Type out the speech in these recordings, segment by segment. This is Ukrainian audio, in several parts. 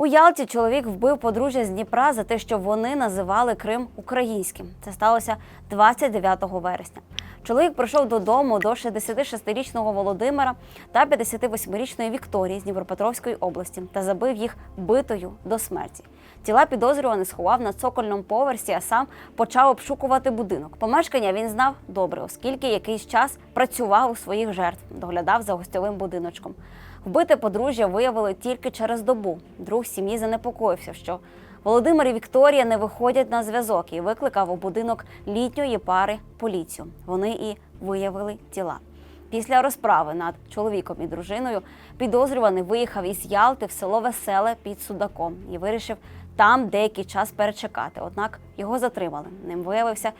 У Ялті чоловік вбив подружжя з Дніпра за те, що вони називали Крим українським. Це сталося 29 вересня. Чоловік прийшов додому до 66-річного Володимира та 58-річної Вікторії з Дніпропетровської області та забив їх битою до смерті. Тіла підозрюваний сховав на цокольному поверсі, а сам почав обшукувати будинок. Помешкання він знав добре, оскільки якийсь час працював у своїх жертв, доглядав за гостьовим будиночком. Вбите подружжя виявили тільки через добу. Друг сім'ї занепокоївся, що Володимир і Вікторія не виходять на зв'язок і викликав у будинок літньої пари поліцію. Вони і виявили тіла. Після розправи над чоловіком і дружиною підозрюваний виїхав із Ялти в село Веселе під Судаком і вирішив там деякий час перечекати. Однак його затримали. Ним виявився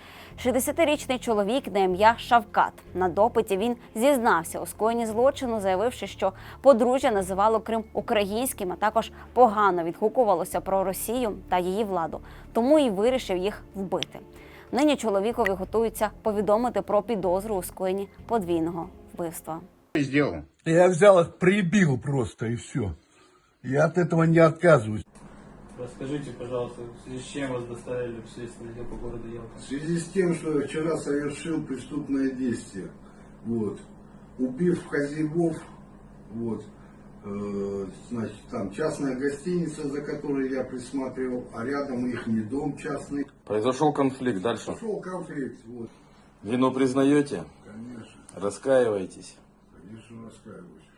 60-річний чоловік на ім'я Шавкат. На допиті він зізнався у скоєнні злочину, заявивши, що подружжя називало Крим українським, а також погано відгукувалося про Росію та її владу. Тому і вирішив їх вбити. Нині чоловікові готуються повідомити про підозру у скоєнні подвійного вбивства. Ты сделал? Я взял их, прибил просто и все. Я от этого не отказываюсь. Расскажите, пожалуйста, в связи с чем вас доставили в следственный отдел по городу Ялта? В связи с тем, что я вчера совершил преступное действие, вот, убив хозяевов, вот, э, значит, там частная гостиница, за которой я присматривал, а рядом их не дом частный. Произошел конфликт. Дальше. Пошел конфликт, вот, Вину признаете? конечно, Раскаиваетесь? конечно, раскаиваюсь.